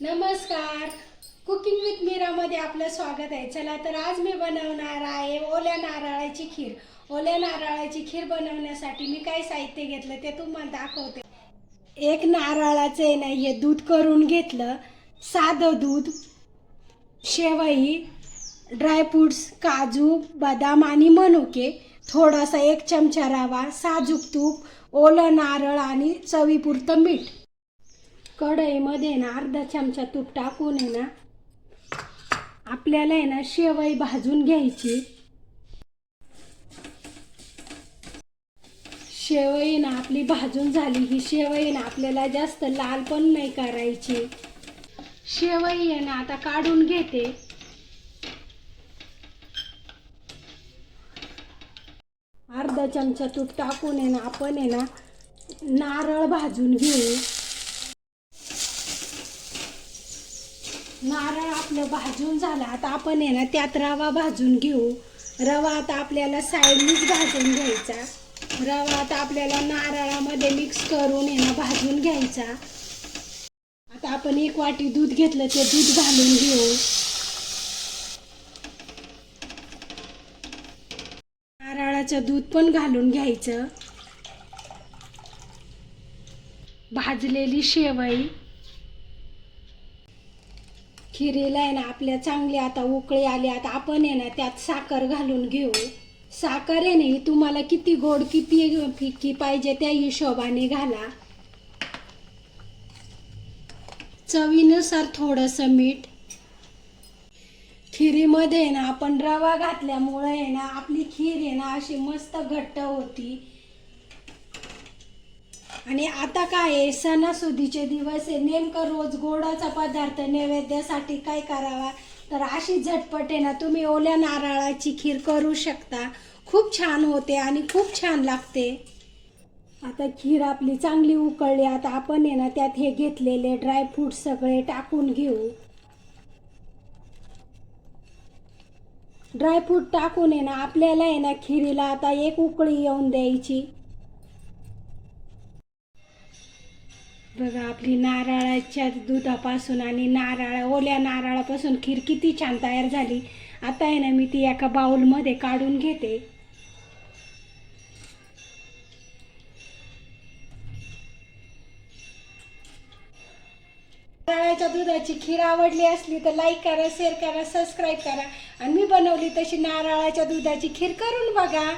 नमस्कार. Cooking with मीरामध्ये आपलं स्वागत आहे. चला तर आज मी बनवणार आहे ओल्या नारळाची खीर. ओल्या नारळाची खीर बनवण्यासाठी मी काय साहित्य घेतलं ते तुम्हाला दाखवते. एक नारळाचं आहे ना हे दूध करून घेतलं. साधं दूध शेवई ड्रायफ्रूट्स काजू बदाम आणि मनुके थोडासा एक चमचा रवा साजूक तूप ओलं नारळ आणि चवीपुरतं मीठ. कढईमध्ये ना अर्धा चमचा तूप टाकून आहे ना आपल्याला आहे ना शेवई भाजून घ्यायची. शेवई ना आपली भाजून झाली ही शेवई ना आपल्याला जास्त लाल पण नाही करायची. शेवई आहे ना आता काढून घेते. अर्धा चमचा तूप टाकून आहे ना आपण आहे ना नारळ भाजून घेऊ. नारळ आपलं भाजून झालं आता आपण आहे ना त्यात रवा भाजून घेऊ. रवा आता आपल्याला साईडनीच भाजून घ्यायचा. रवा आता आपल्याला नारळामध्ये मिक्स करून आहे ना भाजून घ्यायचा. आता आपण एक वाटी दूध घेतलं ते दूध घालून घेऊ. नारळाचं दूध पण घालून घ्यायचं. भाजलेली शेवई. खिरीला आहे ना आपल्या चांगली आता उकळी आली आता आपण आहे ना त्यात साखर घालून घेऊ. साखर आहे ना ही तुम्हाला किती गोड किती फिक्की पाहिजे त्या हिशोबाने घाला. चवीनुसार थोडंसं मीठ. खिरीमध्ये ना आपण रवा घातल्यामुळे आहे ना आपली खीर आहे ना अशी मस्त घट्ट होती. आणि आता काय आहे? सणासुदीचे दिवस आहे. नेमकं रोज गोडाचा पदार्थ नैवेद्यासाठी काय करावा? तर अशी झटपट आहे ना तुम्ही ओल्या नारळाची खीर करू शकता. खूप छान होते आणि खूप छान लागते. आता खीर आपली चांगली उकळली. आता आपण आहे ना त्यात हे घेतलेले ड्रायफ्रूट सगळे टाकून घेऊ. ड्रायफ्रूट टाकून आहे ना आपल्याला आहे ना खिरीला आता एक उकळी येऊन द्यायची. बघा आपली नारळाच्या दुधापासून आणि नारळ ओल्या नारळापासून खीर किती छान तयार झाली. आता आहे ना मी ती एका बाऊलमध्ये काढून घेते. नारळाच्या दुधाची खीर आवडली असली तर लाईक करा शेअर करा सबस्क्राईब करा. आणि मी बनवली तशी नारळाच्या दुधाची खीर करून बघा.